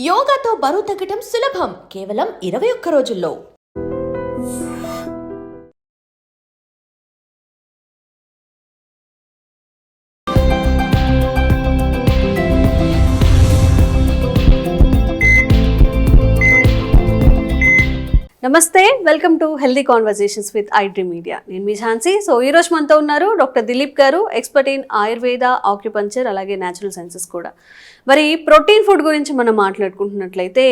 యోగాతో బరువు తగ్గటం సులభం. కేవలం ఇరవై ఒక్క రోజుల్లో. నమస్తే welcome to healthy conversations with iDream media నేను మీ ఝాన్సీ. సో ఈ రోజు మనతో ఉన్నారు doctor Dilip garu expert in Ayurveda acupuncture అలాగే న్యాచురల్ సైన్సెస్ కూడా. మరి ప్రోటీన్ ఫుడ్ గురించి మనం మాట్లాడుకుంటున్నట్లయితే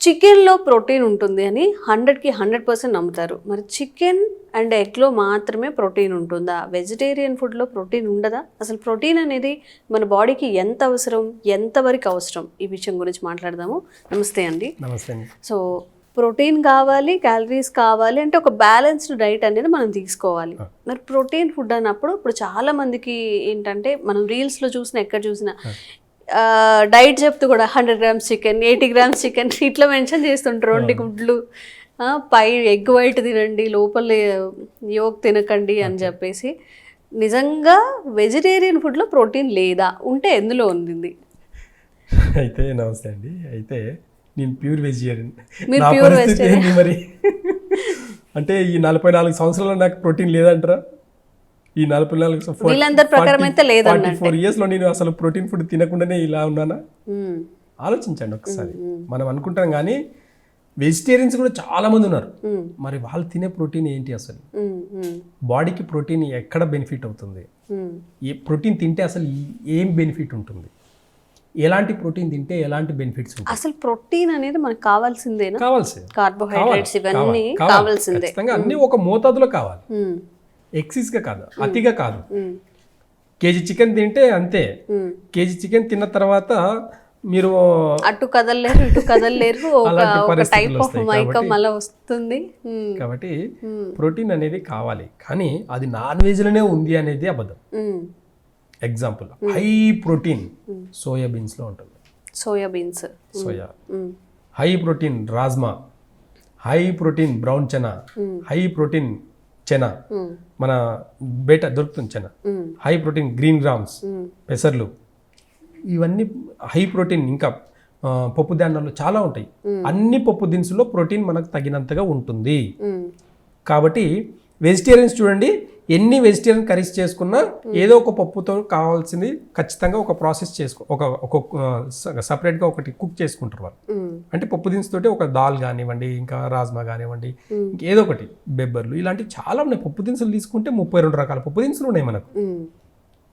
చికెన్లో ప్రోటీన్ ఉంటుంది అని హండ్రెడ్కి హండ్రెడ్ పర్సెంట్ నమ్ముతారు. మరి చికెన్ అండ్ ఎగ్లో మాత్రమే ప్రోటీన్ ఉంటుందా? వెజిటేరియన్ ఫుడ్లో ప్రోటీన్ ఉండదా? అసలు ప్రోటీన్ అనేది మన బాడీకి ఎంత అవసరం? ఎంతవరకు అవసరం? ఈ విషయం గురించి మాట్లాడదాము. నమస్తే అండి. నమస్తే అండి. సో ప్రోటీన్ కావాలి క్యాలరీస్ కావాలి అంటే ఒక బ్యాలెన్స్డ్ డైట్ అనేది మనం తీసుకోవాలి. మరి ప్రోటీన్ ఫుడ్ అన్నప్పుడు ఇప్పుడు చాలా మందికి ఏంటంటే మనం రీల్స్లో చూసిన ఎక్కడ చూసినా డైట్ చెప్తూ కూడా hundred grams chicken eighty grams chicken ఇట్లా మెన్షన్ చేస్తుంటారు. రెండు గుడ్లు పై ఎగ్ వైట్ తినండి లోపల యోగ్ తినకండి అని చెప్పేసి నిజంగా వెజిటేరియన్ ఫుడ్లో ప్రోటీన్ లేదా? ఉంటే ఎందులో ఉంది అయితే నమస్తే అండి. అయితే నేను ప్యూర్ వెజిటేరియన్ మీరు నా పరిస్థితి. ఏంటి మరి అంటే ఈ నలభై నాలుగు సంవత్సరాలు నాకు ప్రోటీన్ లేదంటారా ఈ నలభై నాలుగు లేదన్నట్టే. ఫోర్ ఇయర్స్లో నేను అసలు ప్రోటీన్ ఫుడ్ తినకుండానే ఇలా ఉన్నానా. ఆలోచించండి ఒకసారి మనం అనుకుంటాం కానీ వెజిటేరియన్స్ కూడా చాలా మంది ఉన్నారు. మరి వాళ్ళు తినే ప్రోటీన్ ఏంటి అసలు. బాడీకి ప్రోటీన్ ఎక్కడ బెనిఫిట్ అవుతుంది. ఏ ప్రోటీన్ తింటే అసలు ఏం బెనిఫిట్ ఉంటుంది ఎలాంటి ప్రోటీన్ తింటే ఎలాంటి బెనిఫిట్స్ అసలు ప్రోటీన్ అనేది మనకు కావాల్సిందేనా కావాల్సి కార్బోహైడ్రేట్స్ ఇవన్నీ కావాల్సిందే. అన్ని ఒక మోతాదులో కావాలి. మ్మ్. ఎక్సీస్గా కాదు అతిగా కాదు. కేజీ చికెన్ తింటే అంతే. కేజీ చికెన్ తిన్న తర్వాత మీరు అటు కదలలేరు ఇటు కదలలేరు. ఒక టైప్ ఆఫ్ మైకం అలా వస్తుంది. కాబట్టి ప్రోటీన్ అనేది కావాలి. కానీ అది నాన్ వెజ్లోనే ఉంది అనేది అబద్ధం. ఎగ్జాంపుల్ హై ప్రోటీన్ సోయా బీన్స్లో ఉంటుంది. Soya beans soya. High protein rajma high protein brown chana high protein chana. మన బేట దొరుకుతుంది chana. High protein green grams. పెసర్లు. ఇవన్నీ హై ప్రోటీన్ ఇంకా పప్పు ధాన్యాలు చాలా ఉంటాయి. అన్ని పప్పు దినుసుల్లో ప్రోటీన్ మనకు తగినంతగా ఉంటుంది. మ్మ్. కాబట్టి వెజిటేరియన్స్ చూడండి ఎన్ని వెజిటేరియన్ కర్రీస్ చేసుకున్నా ఏదో ఒక పప్పుతో కావాల్సింది ఖచ్చితంగా ఒక ప్రాసెస్ చేసుకో ఒక ఒక సపరేట్గా ఒకటి కుక్ చేసుకుంటారు వాళ్ళు. అంటే పప్పు దినుసుతోటి ఒక దాల్ కానివ్వండి ఇంకా రాజ్మా కానివ్వండి ఏదో ఒకటి బెబ్బర్లు ఇలాంటివి చాలా ఉన్నాయి. పప్పు దినుసులు తీసుకుంటే ముప్పై రెండు రకాల పప్పు దినుసులు ఉన్నాయి మనకు.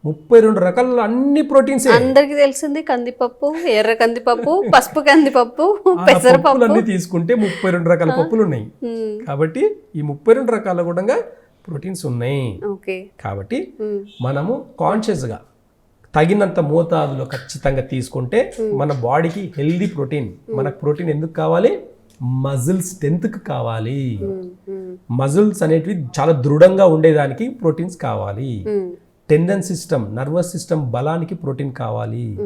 ముప్పై రెండు రకాల అన్ని ప్రోటీన్స్ అందరికి తెలిసింది కందిపప్పు ఎర్ర కందిపప్పు పసుపు కందిపప్పు పెసరపప్పు. పప్పులన్నీ తీసుకుంటే ముప్పై రెండు రకాల పప్పులు ఉన్నాయి. కాబట్టి ఈ ముప్పై రెండు రకాల కూడా ప్రోటీన్స్ ఉన్నాయి. కాబట్టి. మనము కాన్షియస్గా తగినంత మోతాదులో ఖచ్చితంగా తీసుకుంటే మన బాడీకి హెల్దీ ప్రోటీన్. మనకు ప్రోటీన్ ఎందుకు కావాలి? మజిల్ స్ట్రెంత్కి కావాలి. మజిల్స్ అనేటివి చాలా దృఢంగా ఉండేదానికి ప్రోటీన్స్ కావాలి. టెండన్ సిస్టమ్ నర్వస్ సిస్టమ్ బలానికి ప్రోటీన్ కావాలి.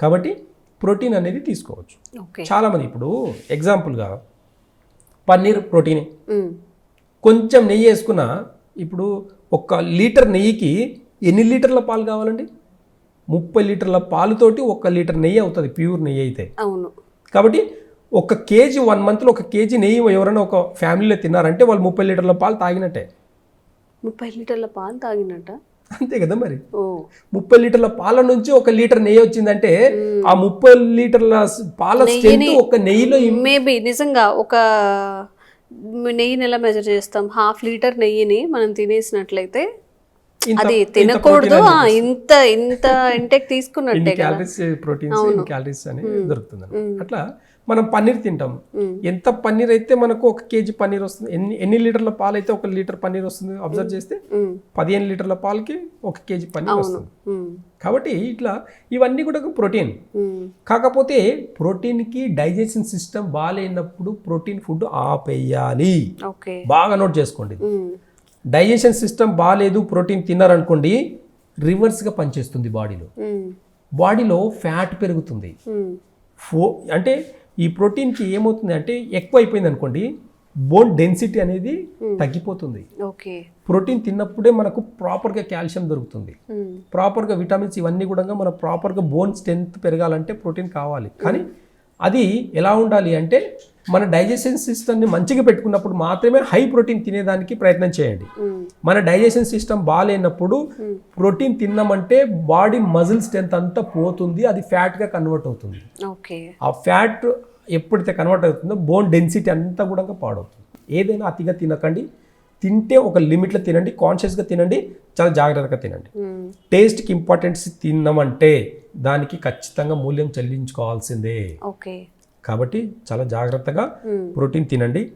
కాబట్టి ప్రోటీన్ అనేది తీసుకోవచ్చు. చాలామంది ఇప్పుడు ఎగ్జాంపుల్గా పన్నీర్ ప్రోటీన్. కొంచెం నెయ్యి వేసుకున్న ఇప్పుడు ఒక లీటర్ నెయ్యికి ఎన్ని లీటర్ల పాలు కావాలండి? ముప్పై లీటర్ల పాలుతోటి ఒక లీటర్ నెయ్యి అవుతుంది ప్యూర్ నెయ్యి అయితే. అవును. కాబట్టి ఒక కేజీ వన్ మంత్లో ఒక కేజీ నెయ్యి ఎవరైనా ఒక ఫ్యామిలీలో తిన్నారంటే వాళ్ళు ముప్పై లీటర్ల పాలు తాగినట్టే. ముప్పై లీటర్ల పాలు తాగినట్ట? అంతే కదా మరి? ముప్పై లీటర్ల పాల నుంచి ఒక లీటర్ నెయ్యి వచ్చిందంటే ఆ ముప్పై లీటర్ల పాల ఒక నెయ్యిలో మేబీ నిజంగా ఒక నెయ్యిని ఎలా మెజర్ చేస్తాం. హాఫ్ లీటర్ నెయ్యిని మనం తినేసినట్లయితే అది తినకూడదు. ఇంత ఇంత ఇంటెక్ తీసుకున్నట్టే కదా. ప్రోటీన్స్ క్యాలరీస్ దొరుకుతుంది. అట్లా మనం పన్నీర్ తింటాం ఎంత పన్నీర్ అయితే మనకు ఒక కేజీ పన్నీర్ వస్తుంది ఎన్ని ఎన్ని లీటర్ల పాలు అయితే ఒక లీటర్ పన్నీర్ వస్తుంది అబ్జర్వ్ చేస్తే. పదిహేను లీటర్ల పాలకి ఒక కేజీ పన్నీర్ వస్తుంది. కాబట్టి ఇట్లా ఇవన్నీ కూడా ప్రోటీన్. కాకపోతే ప్రోటీన్కి డైజెషన్ సిస్టమ్ బాగాలేనప్పుడు ప్రోటీన్ ఫుడ్ ఆపేయాలి బాగా నోట్ చేసుకోండి. డైజెషన్ సిస్టమ్ బాగాలేదు ప్రోటీన్ తిన్నారనుకోండి రివర్స్గా పనిచేస్తుంది బాడీలో. బాడీలో ఫ్యాట్ పెరుగుతుంది. ఫో అంటే ఈ ప్రోటీన్కి ఏమవుతుంది అంటే ఎక్కువ అయిపోయింది అనుకోండి బోన్ డెన్సిటీ అనేది తగ్గిపోతుంది. ఓకే ప్రోటీన్ తిన్నప్పుడే మనకు ప్రాపర్గా కాల్షియం దొరుకుతుంది. మ్మ్. ప్రాపర్గా విటమిన్స్ ఇవన్నీ కూడా మన ప్రాపర్గా బోన్ స్ట్రెంత్ పెరగాలంటే ప్రోటీన్ కావాలి. కానీ అది ఎలా ఉండాలి అంటే మన డైజెషన్ సిస్టమ్ని మంచిగా పెట్టుకున్నప్పుడు మాత్రమే హై ప్రోటీన్ తినేదానికి ప్రయత్నం చేయండి. మన డైజెషన్ సిస్టమ్ బాగాలేనప్పుడు ప్రోటీన్ తిన్నామంటే బాడీ మజిల్ స్ట్రెంత్ అంతా పోతుంది అది ఫ్యాట్గా కన్వర్ట్ అవుతుంది. ఆ ఫ్యాట్ ఎప్పుడైతే కన్వర్ట్ అవుతుందో బోన్ డెన్సిటీ అంతా కూడా పాడవుతుంది. ఏదైనా అతిగా తినకండి తింటే ఒక లిమిట్లో తినండి కాన్షియస్గా తినండి చాలా జాగ్రత్తగా తినండి. టేస్ట్కి ఇంపార్టెన్స్ తిన్నామంటే దానికి ఖచ్చితంగా మూల్యం చెల్లించుకోవాల్సిందే. ఓకే. కాబట్టి చాలా జాగ్రత్తగా. ప్రోటీన్ తినండి.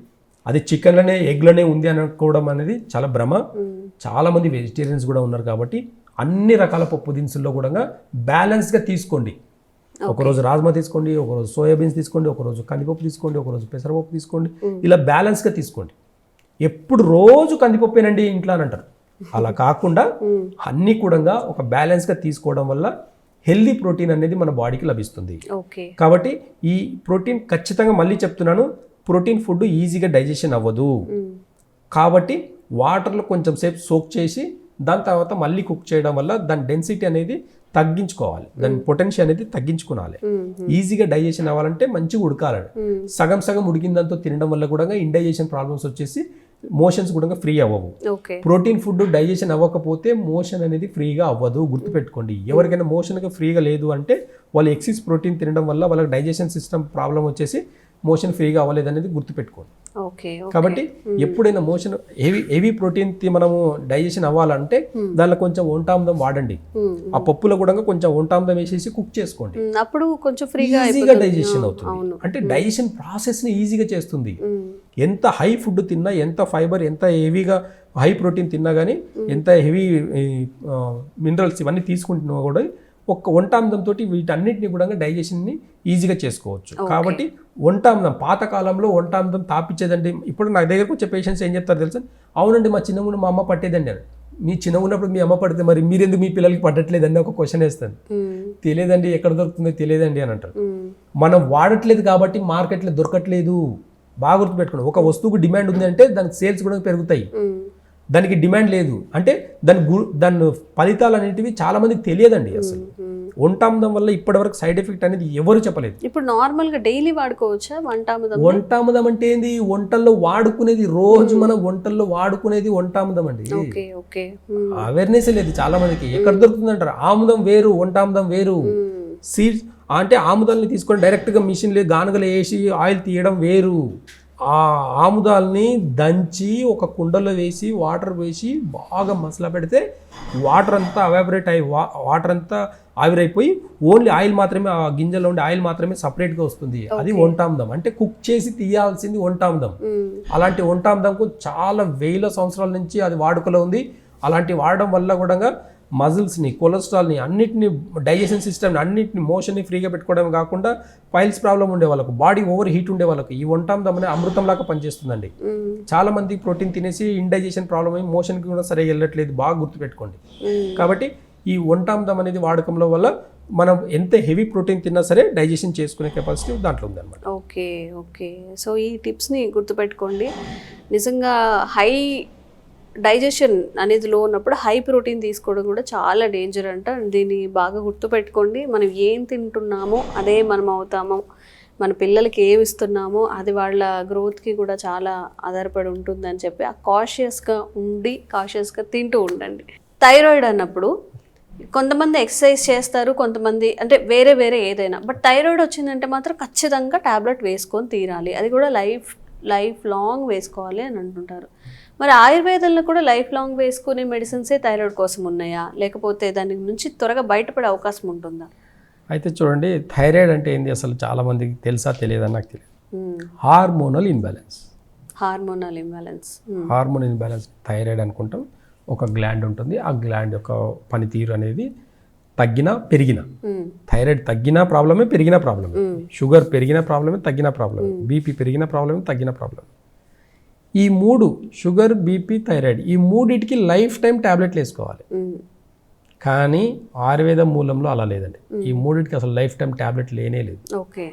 అది చికెన్లోనే ఎగ్లోనే ఉంది అనుకోవడం అనేది చాలా భ్రమ. చాలామంది వెజిటేరియన్స్ కూడా ఉన్నారు కాబట్టి అన్ని రకాల పప్పు దినుసుల్లో కూడా బ్యాలెన్స్గా తీసుకోండి. ఒకరోజు రాజ్మా తీసుకోండి ఒకరోజు సోయాబీన్స్ తీసుకోండి ఒకరోజు కందిపప్పు తీసుకోండి ఒకరోజు పెసరపప్పు తీసుకోండి. ఇలా బ్యాలెన్స్గా తీసుకోండి. ఎప్పుడు రోజు కందిపప్పేనండి ఇంట్లో అని అంటారు. అలా కాకుండా అన్ని కూడా ఒక బ్యాలెన్స్గా తీసుకోవడం వల్ల హెల్దీ ప్రోటీన్ అనేది మన బాడీకి లభిస్తుంది. ఓకే. కాబట్టి ఈ ప్రోటీన్ ఖచ్చితంగా మళ్ళీ చెప్తున్నాను ప్రోటీన్ ఫుడ్ ఈజీగా డైజెషన్ అవ్వదు. కాబట్టి వాటర్లో కొంచెం సేపు సోక్ చేసి దాని తర్వాత మళ్ళీ కుక్ చేయడం వల్ల దాని డెన్సిటీ అనేది తగ్గించుకోవాలి. దాని పొటెన్షియల్ అనేది తగ్గించుకోవాలి. ఈజీగా డైజెషన్ అవ్వాలంటే మంచిగా ఉడకాలి. సగం సగం ఉడికిందంతో తినడం వల్ల కూడా ఇండైజెషన్ ప్రాబ్లమ్స్ వచ్చేసి మోషన్స్ కూడా ఫ్రీ అవ్వవు. ప్రోటీన్ ఫుడ్ డైజెషన్ అవ్వకపోతే మోషన్ అనేది ఫ్రీగా అవ్వదు. గుర్తుపెట్టుకోండి. ఎవరికైనా మోషన్గా ఫ్రీగా లేదు అంటే వాళ్ళు ఎక్సిస్ ప్రోటీన్ తినడం వల్ల వాళ్ళకి డైజెషన్ సిస్టమ్ ప్రాబ్లం వచ్చేసి మోషన్ ఫ్రీగా అవ్వలేదు అనేది గుర్తుపెట్టుకోండి. కాబట్టి ఎప్పుడైనా మోషన్ హెవీ హెవీ ప్రోటీన్ తి- మనము డైజెషన్ అవ్వాలంటే దానిలో కొంచెం వంటాందం వాడండి. ఆ పప్పులో కూడా కొంచెం వంటాందం వేసేసి కుక్ చేసుకోండి. అప్పుడు కొంచెం ఫ్రీగా ఈజీగా డైజెషన్ అవుతుంది. అంటే డైజెషన్ ప్రాసెస్ని ఈజీగా చేస్తుంది. ఎంత హై ఫుడ్ తిన్నా ఎంత ఫైబర్ ఎంత హెవీగా హై ప్రోటీన్ తిన్నా కానీ ఎంత హెవీ మినరల్స్ ఇవన్నీ తీసుకుంటున్నా కూడా ఒక్క వంటాందంతో వీటన్నిటిని కూడా డైజెషన్ని ఈజీగా చేసుకోవచ్చు. కాబట్టి వంటాందం పాతకాలంలో వంటాందం తాపిచ్చేదండి. ఇప్పుడు నా దగ్గరకు వచ్చే పేషెంట్స్ ఏం చెప్తారు తెలుసా? అవునండి మా చిన్నప్పుడు మా అమ్మ పట్టేదండి అని. మీ చిన్న ఉన్నప్పుడు మీ అమ్మ పడితే మరి మీరెందుకు మీ పిల్లలకి పట్టట్లేదండి ఒక క్వశ్చన్ వేస్తాను. తెలియదండి ఎక్కడ దొరుకుతుందో తెలియదండి అని అంటారు. మనం వాడట్లేదు కాబట్టి మార్కెట్లో దొరకట్లేదు. బాగా గుర్తుపెట్టుకోండి. ఒక వస్తువుకు డిమాండ్ ఉంది అంటే దానికి సేల్స్ కూడా పెరుగుతాయి. దానికి డిమాండ్ లేదు. అంటే దాని గు దాని ఫలితాలు అనేటివి చాలా మందికి తెలియదండి అసలు. మ్మ్. వంటామదం వల్ల ఇప్పటివరకు సైడ్ ఎఫెక్ట్ అనేది ఎవరు చెప్పలేదు. ఇప్పుడు నార్మల్గా డైలీ వాడుకోవచ్చా వంటామదం వంటామదం అంటే ఏంది? వంటల్లో వాడుకునేది రోజు మనం వంటల్లో వాడుకునేది వంటామదం అండి. Okay okay. మ్మ్. అవేర్నెస్ లేదు చాలా మందికి ఎక్కడ దొరుకుతుంది అంటారు ఆముదం వేరు వంటామదం వేరు. సీడ్స్ అంటే ఆముదాలని తీసుకొని డైరెక్ట్గా మిషన్లో గానుగలు వేసి ఆయిల్ తీయడం వేరు. ఆ ఆముదాలని దంచి ఒక కుండలో వేసి వాటర్ వేసి బాగా మసలా పెడితే వాటర్ అంతా అవాబరేట్ అయ్యి వా వాటర్ అంతా ఆవిరైపోయి ఓన్లీ ఆయిల్ మాత్రమే ఆ గింజలో ఉండే ఆయిల్ మాత్రమే సపరేట్గా వస్తుంది. అది వంటాముదం అంటే కుక్ చేసి తీయాల్సింది వంటాముదం మ్మ్. అలాంటి వంటాముదంకు చాలా వేల సంవత్సరాల నుంచి అది వాడుకలో ఉంది. అలాంటి వాడడం వల్ల కూడా మజిల్స్ని కొలెస్ట్రాల్ని అన్నిటిని డైజెషన్ సిస్టమ్ని అన్నిటిని మోషన్ని ఫ్రీగా పెట్టుకోవడం కాకుండా పైల్స్ ప్రాబ్లం ఉండే వాళ్ళకు బాడీ ఓవర్ హీట్ ఉండే వాళ్ళకి ఈ వంటాముదం అనే అమృతంలాగా పనిచేస్తుందండి. చాలా మంది ప్రోటీన్ తినేసి ఇండైజెషన్ ప్రాబ్లం అయ్యి మోషన్కి కూడా సరిగా వెళ్ళట్లేదు బాగా గుర్తుపెట్టుకోండి. కాబట్టి ఈ వంటాముదం అనేది వాడకంలో వల్ల మనం ఎంత హెవీ ప్రోటీన్ తిన్నా సరే డైజెషన్ చేసుకునే కెపాసిటీ దాంట్లో ఉందన్నమాట. Okay okay. సో ఈ టిప్స్ని గుర్తుపెట్టుకోండి. నిజంగా హై డైజెషన్ అనేది లో ఉన్నప్పుడు హై ప్రోటీన్ తీసుకోవడం కూడా చాలా డేంజర్ అంట. దీన్ని బాగా గుర్తుపెట్టుకోండి. మనం ఏం తింటున్నామో అదే మనం అవుతామో. మన పిల్లలకి ఏమి ఇస్తున్నామో అది వాళ్ళ గ్రోత్కి కూడా చాలా ఆధారపడి ఉంటుందని చెప్పి ఆ కాషియస్గా ఉండి కాషియస్గా తింటూ ఉండండి. థైరాయిడ్ అన్నప్పుడు కొంతమంది ఎక్సర్సైజ్ చేస్తారు కొంతమంది అంటే వేరే వేరే ఏదైనా. బట్ థైరాయిడ్ వచ్చిందంటే మాత్రం ఖచ్చితంగా టాబ్లెట్ వేసుకొని తీరాలి. అది కూడా లైఫ్ లైఫ్ లాంగ్ వేసుకోవాలి అని అంటుంటారు. మరి ఆయుర్వేదంలో కూడా లైఫ్ లాంగ్ వేసుకునే మెడిసిన్సే థైరాయిడ్ కోసం ఉన్నాయా? లేకపోతే దాని నుంచి త్వరగా బయటపడే అవకాశం ఉంటుందా? అయితే చూడండి థైరాయిడ్ అంటే ఏంది అసలు చాలా మందికి తెలుసా తెలియదని నాకు తెలియదు. Hormonal imbalance hormonal imbalance. Hormone imbalance thyroid అనుకుంటాం ఒక గ్లాండ్ ఉంటుంది. ఆ గ్లాండ్ యొక్క పనితీరు అనేది తగ్గినా పెరిగినా. థైరాయిడ్ తగ్గినా ప్రాబ్లమే పెరిగినా ప్రాబ్లమే. షుగర్ పెరిగిన ప్రాబ్లమే తగ్గిన ప్రాబ్లమే. బీపీ పెరిగిన ప్రాబ్లమే తగ్గిన ప్రాబ్లమే. ఈ మూడు షుగర్ బీపీ థైరాయిడ్ ఈ మూడిటికి లైఫ్ టైం టాబ్లెట్లు వేసుకోవాలి. కానీ ఆయుర్వేద మూలంలో అలా లేదండి. ఈ మూడిటికి అసలు లైఫ్ టైం టాబ్లెట్ లేనే లేదు. ఓకే.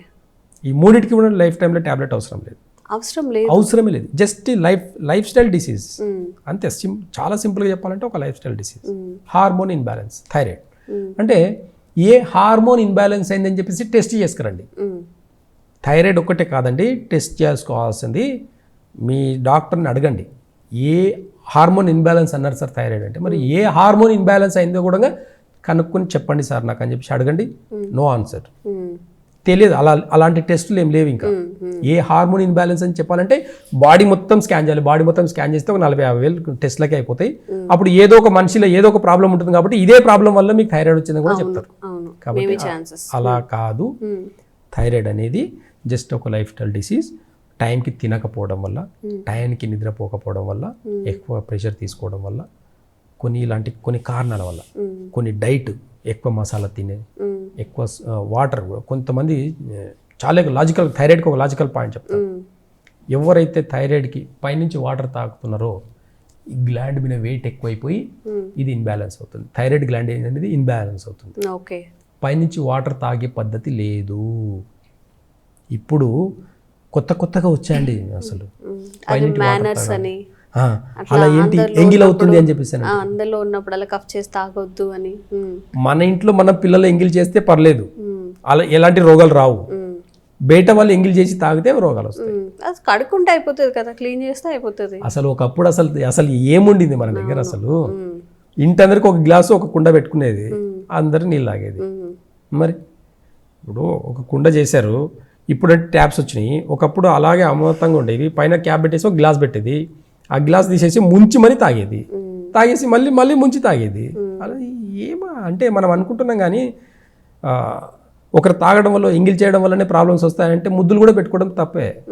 ఈ మూడిటికి కూడా లైఫ్ టైంలో టాబ్లెట్ అవసరం లేదు. అవసరం లేదు. అవసరమే లేదు. Just life lifestyle disease. అంతే సిం చాలా సింపుల్గా చెప్పాలంటే ఒక lifestyle disease. Hormone imbalance thyroid. అంటే ఏ హార్మోన్ ఇన్బ్యాలెన్స్ అయిందని చెప్పేసి టెస్ట్ చేసుకురండి. థైరాయిడ్ ఒక్కటే కాదండి టెస్ట్ చేసుకోవాల్సింది మీ డాక్టర్ని అడగండి. ఏ హార్మోన్ ఇన్బ్యాలెన్స్ అన్నారు సార్ థైరాయిడ్ అంటే? మరి ఏ హార్మోన్ ఇన్బ్యాలెన్స్ అయిందో కూడా కనుక్కొని చెప్పండి సార్ నాకు అని చెప్పి అడగండి. No answer. తెలియదు. అలా అలాంటి టెస్టులు ఏం లేవు ఇంకా. ఏ హార్మోన్ ఇన్బ్యాలెన్స్ అని చెప్పాలంటే బాడీ మొత్తం స్కాన్ చేయాలి. బాడీ మొత్తం స్కాన్ చేస్తే ఒక నలభై యాభై వేలు టెస్ట్లకే అయిపోతాయి. అప్పుడు ఏదో ఒక మనిషిలో ఏదో ఒక ప్రాబ్లం ఉంటుంది కాబట్టి ఇదే ప్రాబ్లం వల్ల మీకు థైరాయిడ్ వచ్చిందని కూడా చెప్తారు. కాబట్టి అలా కాదు. థైరాయిడ్ అనేది జస్ట్ ఒక లైఫ్ స్టైల్ డిసీజ్ టైంకి తినకపోవడం వల్ల టైంకి నిద్రపోకపోవడం వల్ల ఎక్కువ ప్రెషర్ తీసుకోవడం వల్ల కొన్ని ఇలాంటి కొన్ని కారణాల వల్ల కొన్ని డైట్ ఎక్కువ మసాలా తినే ఎక్కువ వాటర్ కొంతమంది చాలా లాజికల్ థైరాయిడ్కి ఒక లాజికల్ పాయింట్ చెప్తాను ఎవరైతే థైరాయిడ్కి పైనుంచి వాటర్ తాగుతున్నారో ఈ గ్లాండ్ మీద వెయిట్ ఎక్కువైపోయి ఇది ఇన్బ్యాలెన్స్ అవుతుంది. థైరాయిడ్ గ్లాండ్ అనేది ఇన్బ్యాలెన్స్ అవుతుంది. ఓకే. పైనుంచి వాటర్ తాగే పద్ధతి లేదు. ఇప్పుడు కొత్త కొత్తగా వచ్చాయండి అసలు. మేనర్స్. అని. అలా ఏంటి? ఎంగిల్ అవుతుంది అని చెప్పేసి ఆ, అందరిలో ఉన్నప్పుడు అలా కఫ్ చేసి తాగొద్దు అని. మన ఇంట్లో మన పిల్లలు ఎంగిల్ చేస్తే పర్లేదు. అలా ఎలాంటి రోగాలు రావు. బయట వాళ్ళు ఎంగిల్ చేసి తాగితే రోగాలు వస్తాయి. అది కడుక్కుంటే అయిపోతుంది కదా క్లీన్ చేస్తే అయిపోతుంది. అసలు ఒకప్పుడు అసలు అసలు ఏముండింది మన దగ్గర అసలు? ఇంటందరికి ఒక గ్లాసు ఒక కుండ పెట్టుకునేది. అందరు నీళ్ళు తాగేది. ఉమ్, మరి ఇప్పుడు ఒక కుండ చేశారు. ఇప్పుడు ట్యాప్స్ వచ్చినాయి. ఒకప్పుడు అలాగే అమృతంగా ఉండేది. పైన క్యాప్ పెట్టేసి ఒక గ్లాస్ పెట్టేది. ఆ గ్లాస్ తీసేసి ముంచి మరీ తాగేది. తాగేసి మళ్ళీ మళ్ళీ ముంచి తాగేది. అలా ఏమా? అంటే మనం అనుకుంటున్నాం కానీ ఒకరు తాగడం వల్ల ఎంగిల్ చేయడం వల్లనే ప్రాబ్లమ్స్ వస్తాయంటే ముద్దులు కూడా పెట్టుకోవడం తప్పే.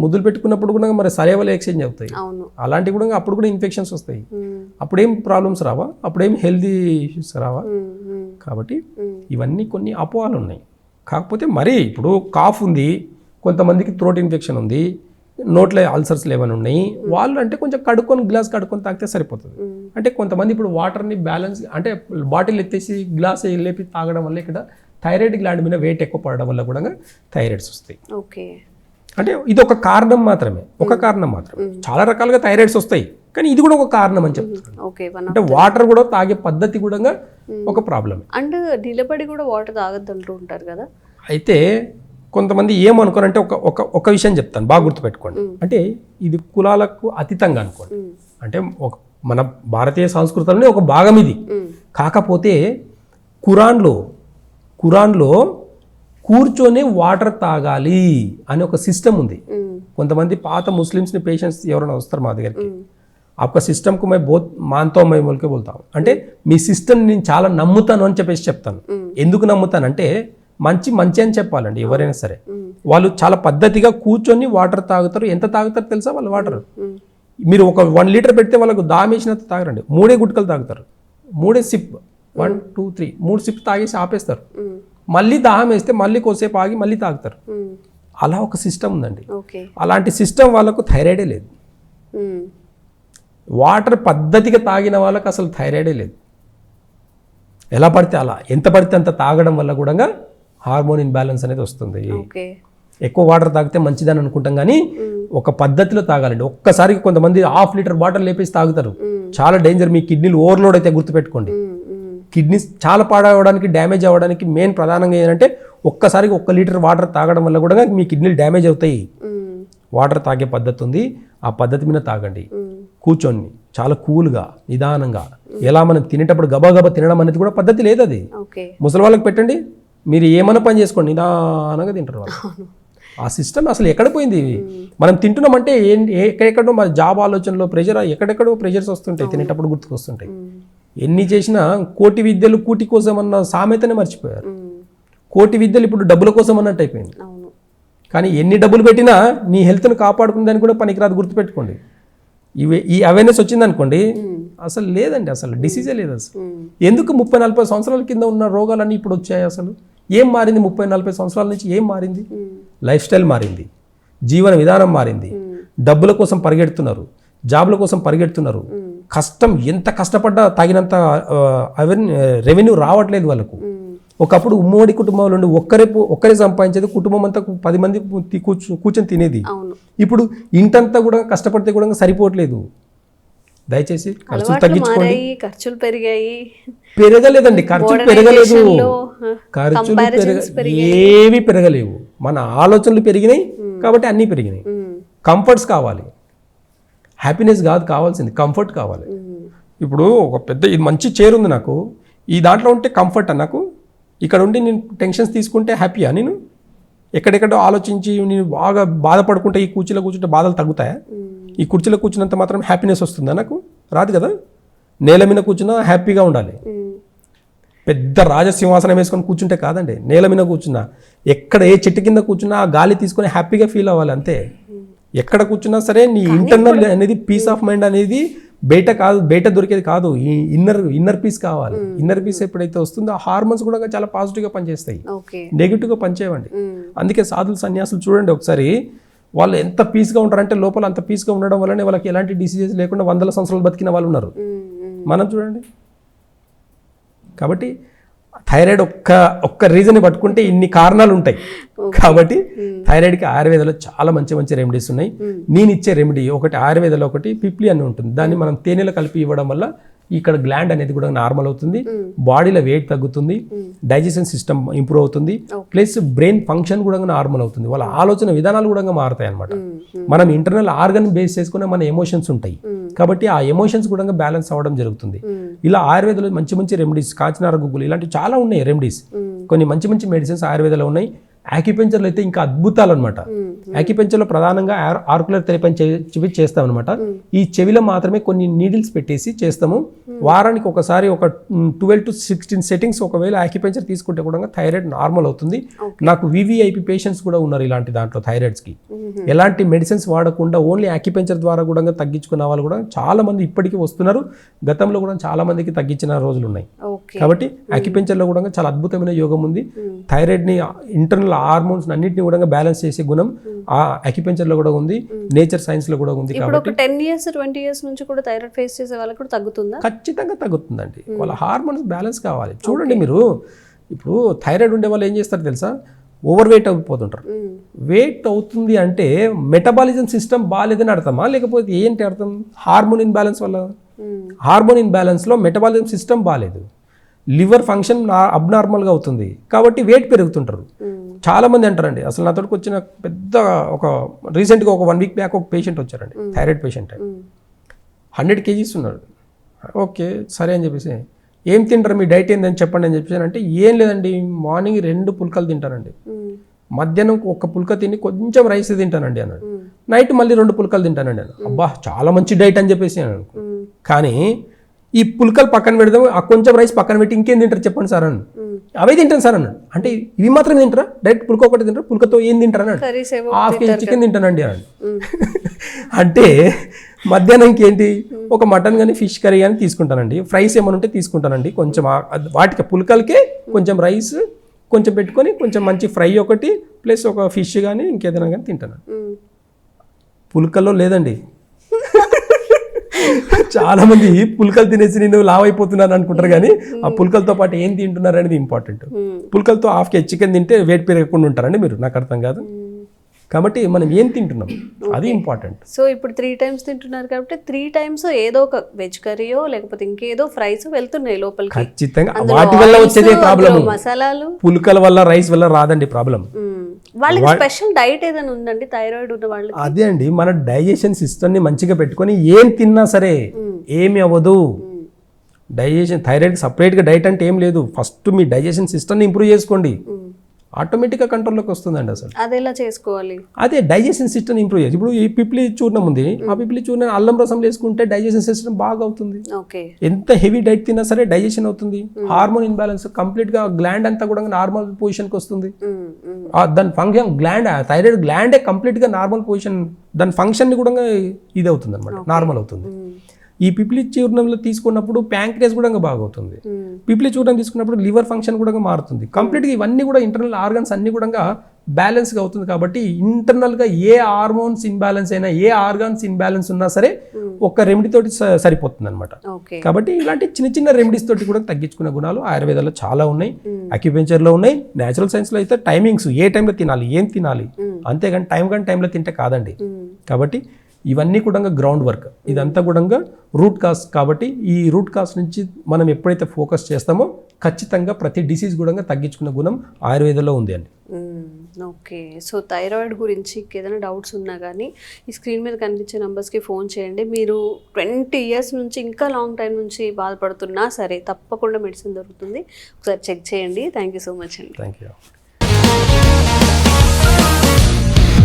ముద్దులు పెట్టుకున్నప్పుడు కూడా మరి సరేవలు ఎక్స్చేంజ్ అవుతాయి. అలాంటివి కూడా అప్పుడు కూడా ఇన్ఫెక్షన్స్ వస్తాయి. అప్పుడేం ప్రాబ్లమ్స్ రావా? అప్పుడేం హెల్దీ ఇష్యూస్ రావా? కాబట్టి. ఇవన్నీ కొన్ని అపోహలు ఉన్నాయి. కాకపోతే మరీ ఇప్పుడు కాఫ్ ఉంది కొంతమందికి థ్రోట్ ఇన్ఫెక్షన్ ఉంది నోట్లో అల్సర్స్ లేవని ఉన్నాయి. వాళ్ళు అంటే కొంచెం కడుక్కొని గ్లాస్ కడుక్కొని తాగితే సరిపోతుంది. అంటే కొంతమంది ఇప్పుడు వాటర్ని బ్యాలెన్స్ అంటే బాటిల్ ఎత్తేసి గ్లాస్ లేపి తాగడం వల్ల ఇక్కడ థైరాయిడ్ గ్లాండ్ మీద వెయిట్ ఎక్కువ పడడం వల్ల కూడా థైరాయిడ్స్ వస్తాయి. ఓకే. అంటే ఇది ఒక కారణం మాత్రమే ఒక కారణం మాత్రమే. చాలా రకాలుగా థైరాయిడ్స్ వస్తాయి కానీ ఇది కూడా ఒక కారణం అని వన్ అంటే వాటర్ కూడా తాగే పద్ధతి కూడా ఒక ప్రాబ్లం అండ్ నిలబడి కూడా వాటర్ తాగద్దు అంటూ ఉంటారు కదా? అయితే కొంతమంది ఏమనుకోరంటే ఒక ఒక ఒక విషయం చెప్తాను బాగా గుర్తుపెట్టుకోండి. అంటే ఇది కులాలకు అతీతంగా అనుకోండి. అంటే ఒక మన భారతీయ సంస్కృతంలో ఒక భాగం ఇది. కాకపోతే ఖురాన్లో ఖురాన్లో కూర్చొని వాటర్ తాగాలి అనే ఒక సిస్టమ్ ఉంది. కొంతమంది పాత ముస్లిమ్స్ని పేషెంట్స్ ఎవరైనా వస్తారు మా దగ్గరికి. आपका सिस्टम को मैं बहुत मानता हूँ मैं बोल के बोलता हूँ అంటే మీ సిస్టమ్ నేను చాలా నమ్ముతాను అని చెప్పేసి చెప్తాను ఎందుకు నమ్ముతానంటే మంచి మంచి అని చెప్పాలండి ఎవరైనా సరే వాళ్ళు చాలా పద్ధతిగా కూర్చొని వాటర్ తాగుతారు ఎంత తాగుతారు తెలుసా వాళ్ళు వాటర్ ఉమ్, మీరు ఒక వన్ లీటర్ పెడితే వాళ్ళకు దామేసినంత తాగరండి మూడే గుట్కలు తాగుతారు మూడే సిప్ వన్ టూ త్రీ మూడు సిప్ తాగేసి ఆపేస్తారు ఉమ్, మళ్ళీ దాహం వేస్తే మళ్ళీ కొద్దిసేపు ఆగి మళ్ళీ తాగుతారు ఉమ్, అలా ఒక సిస్టమ్ ఉందండి ఓకే అలాంటి సిస్టమ్ వాళ్ళకు థైరాయిడే లేదు ఉమ్, వాటర్ పద్ధతిగా తాగిన వాళ్ళకి అసలు థైరాయిడే లేదు. ఎలా పడితే అలా. ఎంత పడితే అంత తాగడం వల్ల కూడా హార్మోన్ ఇన్బ్యాలెన్స్ అనేది వస్తుంది. ఎక్కువ వాటర్ తాగితే మంచిదని అనుకుంటాం కానీ ఒక పద్ధతిలో తాగాలండి. ఒక్కసారికి కొంతమంది హాఫ్ లీటర్ వాటర్ లేపేసి తాగుతారు. చాలా డేంజర్. మీ కిడ్నీలు ఓవర్లోడ్ అయితే గుర్తుపెట్టుకోండి. కిడ్నీస్ చాలా పాడవడానికి డ్యామేజ్ అవ్వడానికి మెయిన్ ప్రధానంగా ఏంటంటే ఒక్కసారికి ఒక్క లీటర్ వాటర్ తాగడం వల్ల కూడా మీ కిడ్నీలు డ్యామేజ్ అవుతాయి. వాటర్ తాగే పద్ధతి ఉంది. ఆ పద్ధతి మీద తాగండి. కూర్చొని చాలా కూల్గా నిదానంగా ఎలా మనం తినేటప్పుడు గబా తినడం అనేది కూడా పద్ధతి లేదు అది. ముసలి వాళ్ళకి పెట్టండి మీరు ఏమైనా పని చేసుకోండి నిదానంగా తింటారు వాళ్ళు. ఆ సిస్టమ్ అసలు ఎక్కడ పోయింది? మనం తింటున్నామంటే ఎక్కడెక్కడో మన జాబ్ ఆలోచనలో ప్రెషర్ ఎక్కడెక్కడో ప్రెషర్స్ వస్తుంటాయి తినేటప్పుడు గుర్తుకొస్తుంటాయి. ఎన్ని చేసినా కోటి విద్యలు కూటి కోసం అన్న సామెతనే మర్చిపోయారు. కోటి విద్యలు ఇప్పుడు డబ్బుల కోసం అన్నట్టు అయిపోయింది. కానీ ఎన్ని డబ్బులు పెట్టినా నీ హెల్త్ను కాపాడుకుందని కూడా పనికిరాదు గుర్తుపెట్టుకోండి. ఇవి ఈ అవేర్నెస్ వచ్చిందనుకోండి అసలు లేదండి అసలు డిసీజే లేదు అసలు. ఎందుకు ముప్పై నలభై సంవత్సరాల కింద ఉన్న రోగాలన్నీ ఇప్పుడు వచ్చాయి అసలు? ఏం మారింది ముప్పై నలభై సంవత్సరాల నుంచి? ఏం మారింది? లైఫ్ స్టైల్ మారింది. జీవన విధానం మారింది. డబ్బుల కోసం పరిగెడుతున్నారు. జాబ్ల కోసం పరిగెడుతున్నారు. కష్టం ఎంత కష్టపడ్డా తగినంత రెవెన్యూ రావట్లేదు వాళ్ళకు. ఒకప్పుడు ఉమ్మడి కుటుంబంలో నుండి ఒక్కరే ఒక్కరే సంపాదించేది కుటుంబం అంతా పది మంది కూర్చు కూర్చొని తినేది. ఇప్పుడు ఇంటంతా కూడా కష్టపడితే కూడా సరిపోవట్లేదు. దయచేసి ఖర్చులు తగ్గించుకోండి. ఖర్చులు పెరిగాయి. పెరగలేదండి ఖర్చులు పెరగలేదు. ఖర్చులు పెరగ ఏవి పెరగలేవు. మన ఆలోచనలు పెరిగినాయి కాబట్టి అన్నీ పెరిగినాయి. కంఫర్ట్స్ కావాలి. హ్యాపీనెస్ కాదు కావాల్సింది కంఫర్ట్ కావాలి. ఇప్పుడు ఒక పెద్ద ఇది మంచి చైర్ ఉంది నాకు. ఈ దాంట్లో ఉంటే కంఫర్ట్ నాకు. ఇక్కడ ఉండి నేను టెన్షన్స్ తీసుకుంటే హ్యాపీయా నేను? ఎక్కడెక్కడో ఆలోచించి నేను బాగా బాధపడుకుంటే ఈ కుర్చీలో కూర్చుంటే బాధలు తగ్గుతాయా? ఈ కుర్చీలో కూర్చున్నంత మాత్రం హ్యాపీనెస్ వస్తుందా నాకు? రాదు కదా. నేల మీద కూర్చున్నా హ్యాపీగా ఉండాలి. పెద్ద రాజసింహాసనం వేసుకొని కూర్చుంటే కాదండి. నేల మీద కూర్చున్నా. ఎక్కడ ఏ చెట్టు కింద కూర్చున్నా ఆ గాలి తీసుకొని హ్యాపీగా ఫీల్ అవ్వాలి అంతే. ఎక్కడ కూర్చున్నా సరే నీ ఇంటర్నల్ అనేది పీస్ ఆఫ్ మైండ్ అనేది బయట కాదు బయట దొరికేది కాదు. ఈ ఇన్నర్ ఇన్నర్ పీస్ కావాలి. ఇన్నర్ పీస్ ఎప్పుడైతే వస్తుందో ఆ హార్మోన్స్ కూడా చాలా పాజిటివ్గా పనిచేస్తాయి. నెగిటివ్గా పనిచేయవండి. ఉమ్, అందుకే సాధులు సన్యాసులు చూడండి ఒకసారి. వాళ్ళు ఎంత పీస్గా ఉంటారంటే లోపల అంత పీస్గా ఉండడం వల్లనే వాళ్ళకి ఎలాంటి డిసీజెస్ లేకుండా వందల సంవత్సరాలు బతికిన వాళ్ళు ఉన్నారు. మనం చూడండి. కాబట్టి థైరాయిడ్ ఒక్క ఒక్క రీజన్ పట్టుకుంటే ఇన్ని కారణాలు ఉంటాయి. కాబట్టి థైరాయిడ్కి ఆయుర్వేదంలో చాలా మంచి మంచి రెమెడీస్ ఉన్నాయి. నేను ఇచ్చే రెమెడీ ఒకటి ఆయుర్వేదంలో ఒకటి పిప్లి అని ఉంటుంది. దాన్ని మనం తేనెలో కలిపి ఇవ్వడం వల్ల ఇక్కడ గ్లాండ్ అనేది కూడా నార్మల్ అవుతుంది. బాడీలో వెయిట్ తగ్గుతుంది. డైజెషన్ సిస్టమ్ ఇంప్రూవ్ అవుతుంది. ప్లస్ బ్రెయిన్ ఫంక్షన్ కూడా నార్మల్ అవుతుంది. వాళ్ళ ఆలోచన విధానాలు కూడా మారుతాయి అనమాట మనం ఇంటర్నల్ ఆర్గన్ బేస్ చేసుకునే మన ఎమోషన్స్ ఉంటాయి. కాబట్టి ఆ ఎమోషన్స్ కూడా బ్యాలెన్స్ అవ్వడం జరుగుతుంది. ఇలా ఆయుర్వేదంలో మంచి మంచి రెమెడీస్ కాచినార గుగ్గులు ఇలాంటివి చాలా ఉన్నాయి రెమెడీస్ కొన్ని మంచి మంచి మెడిసిన్స్ ఆయుర్వేదంలో ఉన్నాయి. యాక్యుపెంచర్లో అయితే ఇంకా అద్భుతాలు అనమాట యాక్యుపెంచర్లో ప్రధానంగా ఆర్- ఆర్కులర్ థెరపీ అని చెవి చేస్తాం అనమాట ఈ చెవిలో మాత్రమే కొన్ని నీడిల్స్ పెట్టేసి చేస్తాము. వారానికి ఒకసారి ఒక ట్వెల్వ్ టు సిక్స్టీన్ సెట్టింగ్స్ ఒకవేళ యాక్యుపెంచర్ తీసుకుంటే కూడా థైరాయిడ్ నార్మల్ అవుతుంది. నాకు వివిఐపి పేషెంట్స్ కూడా ఉన్నారు ఇలాంటి దాంట్లో థైరాయిడ్స్కి ఎలాంటి మెడిసిన్స్ వాడకుండా ఓన్లీ యాక్యుపెంచర్ ద్వారా కూడా తగ్గించుకున్న వాళ్ళు కూడా చాలా మంది ఇప్పటికీ వస్తున్నారు. గతంలో కూడా చాలా మందికి తగ్గించిన రోజులు ఉన్నాయి. కాబట్టి అక్యుపెంచర్లో కూడా చాలా అద్భుతమైన యోగం ఉంది. థైరాయిడ్ని ఇంటర్నల్ హార్మోన్స్ అన్నింటిని కూడా బ్యాలెన్స్ చేసే గుణం ఆ అక్యుపెంచర్లో కూడా ఉంది నేచర్ సైన్స్లో కూడా ఉంది కాబట్టి టెన్ ఇయర్స్ ట్వంటీ ఇయర్స్ నుంచి కూడా థైరాయిడ్ ఫేస్ చేసే వాళ్ళకి కూడా తగ్గుతుందా? ఖచ్చితంగా తగ్గుతుందండి. వాళ్ళ హార్మోన్స్ బ్యాలెన్స్ కావాలి. చూడండి మీరు ఇప్పుడు థైరాయిడ్ ఉండే వాళ్ళు ఏం చేస్తారు తెలుసా? ఓవర్ వెయిట్ అయిపోతుంటారు వెయిట్ అవుతుంది అంటే మెటబాలిజం సిస్టమ్ బాగాలేదని అర్థమా? లేకపోతే ఏంటి అర్థం? హార్మోన్ ఇన్బ్యాలెన్స్ వల్ల? హార్మోన్ ఇన్బ్యాలెన్స్లో మెటబాలిజం సిస్టమ్ బాగాలేదు లివర్ ఫంక్షన్ అబ్నార్మల్గా అవుతుంది. కాబట్టి వెయిట్ పెరుగుతుంటారు. ఉమ్, చాలా మంది అంటారండి. అసలు నాతోటికి వచ్చిన పెద్ద ఒక రీసెంట్గా ఒక వన్ వీక్ బ్యాక్ ఒక పేషెంట్ వచ్చారండి. Thyroid patient. హండ్రెడ్ కేజీస్ ఉన్నాడు. ఓకే సరే అని చెప్పేసి ఏం తింటారు? మీ డైట్ ఏందని చెప్పండి అని చెప్పేసి అంటే ఏం లేదండి. మార్నింగ్ రెండు పుల్కలు తింటానండి. మధ్యాహ్నం ఒక పుల్క తిని కొంచెం రైస్ తింటానండి అన్నాడు. నైట్ మళ్ళీ రెండు పుల్కలు తింటానండి అబ్బా చాలా మంచి డైట్ అని చెప్పేసి అని కానీ ఈ పుల్కలు పక్కన పెడదాం ఆ కొంచెం రైస్ పక్కన పెట్టి ఇంకేం తింటారు చెప్పండి సార్ అని ఉమ్. అవే తింటాను సార్ అన్నాడు అంటే ఇవి మాత్రం తింటారా? డైరెక్ట్ పుల్క ఒకటి తింటారా? పుల్కతో ఏం తింటారు అన్నాడు హాఫ్ కేజీ చికెన్ తింటానండి అన్నాడు అంటే మధ్యాహ్నంకి ఏంటి ఒక మటన్ కానీ ఫిష్ కర్రీ కానీ తీసుకుంటానండి. ఫ్రైస్ ఏమైనా ఉంటే తీసుకుంటానండి. కొంచెం వాటికి పుల్కలకే కొంచెం రైస్ కొంచెం పెట్టుకొని కొంచెం మంచి ఫ్రై ఒకటి ప్లస్ ఒక ఫిష్ కానీ ఇంకేదైనా కానీ తింటాను. పుల్కల్లో లేదండి. చాలా మంది పుల్కలు తినేసి నేను లావ్ అయిపోతున్నాను అనుకుంటారు కానీ ఆ పుల్కలతో పాటు ఏం తింటున్నారు అనేది ఇంపార్టెంట్. పుల్కలతో హాఫ్ కేజీ చికెన్ తింటే వెయిట్ పెరగకుండా ఉంటారండి మీరు. నాకు అర్థం కాదు. కాబట్టి మనం ఏం తింటున్నాం? అది ఇంపార్టెంట్ సో ఇప్పుడు త్రీ టైమ్స్ తింటున్నారు కాబట్టి త్రీ టైమ్స్ ఏదో ఒక వెజ్ కర్రీయో లేకపోతే ఇంకేదో ఫ్రైస్ వెళ్తున్నాయి లోపలికి. ఖచ్చితంగా. వాటి వల్ల వచ్చేదే ప్రాబ్లం మసాలాలు. పుల్కల వల్ల రైస్ వల్ల రాదండి ప్రాబ్లం. వాళ్ళకి స్పెషల్ డైట్ ఏదైనా ఉందండి థైరాయిడ్ ఉన్న వాళ్ళకి? అదే అండి మన డైజెషన్ సిస్టమ్ని మంచిగా పెట్టుకొని ఏం తిన్నా సరే ఏమి అవ్వదు. డైజెషన్ థైరాయిడ్ సపరేట్గా డైట్ అంటే ఏం లేదు. ఫస్ట్ మీ డైజెషన్ సిస్టమ్ని ఇంప్రూవ్ చేసుకోండి. ఆటోమేటిక్గా కంట్రోల్లోకి వస్తుందండి అసలు. అది ఎలా చేసుకోవాలి? అదే డైజెషన్ సిస్టమ్ ఇంప్రూవ్ చేయాలి. ఇప్పుడు ఈ పిప్లి చూర్ణం ఉంది ఆ పిప్లి చూర్ణం అల్లం రసం వేసుకుంటే డైజెషన్ సిస్టమ్ బాగా అవుతుంది ఓకే. ఎంత హెవీ డైట్ తిన్నా సరే డైజెషన్ అవుతుంది. హార్మోన్ ఇన్బ్యాలెన్స్ కంప్లీట్గా గ్లాండ్ అంతా కూడా నార్మల్ పొజిషన్కి వస్తుంది. దాని ఫంక్షన్ గ్లాండ్ థైరాయిడ్ గ్లాండే కంప్లీట్గా నార్మల్ పొజిషన్ దాని ఫంక్షన్ కూడా ఇది అవుతుంది అనమాట నార్మల్ అవుతుంది. ఈ పిప్లి చూర్ణంలో తీసుకున్నప్పుడు ప్యాంక్రియాస్ కూడా బాగా అవుతుంది ఉమ్, పిప్లి చూర్ణం తీసుకున్నప్పుడు లివర్ ఫంక్షన్ కూడా మారుతుంది. కంప్లీట్గా ఇవన్నీ కూడా ఇంటర్నల్ ఆర్గన్స్ అన్ని కూడా బ్యాలెన్స్గా అవుతుంది కాబట్టి ఇంటర్నల్గా ఏ హార్మోన్స్ ఇన్బ్యాలెన్స్ అయినా ఏ ఆర్గాన్స్ ఇన్బ్యాలెన్స్ ఉన్నా సరే ఒక్క రెమెడీ తోటి సరిపోతుంది అనమాట కాబట్టి ఇలాంటి చిన్న చిన్న రెమెడీస్ తోటి కూడా తగ్గించుకునే గుణాలు ఆయుర్వేదాలో చాలా ఉన్నాయి. అక్యుపెంచర్లో ఉన్నాయి. న్యాచురల్ సైన్స్లో అయితే టైమింగ్స్ ఏ టైంలో తినాలి ఏం తినాలి అంతేగాని టైం కానీ టైంలో తింటే కాదండి. కాబట్టి ఇవన్నీ కూడా గ్రౌండ్ వర్క్ ఇదంతా కూడా రూట్ కాస్ కాబట్టి ఈ రూట్ కాస్ నుంచి మనం ఎప్పుడైతే ఫోకస్ చేస్తామో ఖచ్చితంగా ప్రతి డిసీజ్ కూడా తగ్గించుకున్న గుణం ఆయుర్వేదంలో ఉంది అండి. ఓకే. సో థైరాయిడ్ గురించి ఏదైనా డౌట్స్ ఉన్నా కానీ ఈ స్క్రీన్ మీద కనిపించే నెంబర్స్కి ఫోన్ చేయండి. మీరు ట్వంటీ ఇయర్స్ నుంచి ఇంకా లాంగ్ టైం నుంచి బాధపడుతున్నా సరే తప్పకుండా మెడిసిన్ దొరుకుతుంది. ఒకసారి చెక్ చేయండి. థ్యాంక్ యూ సో మచ్ అండి. Thank you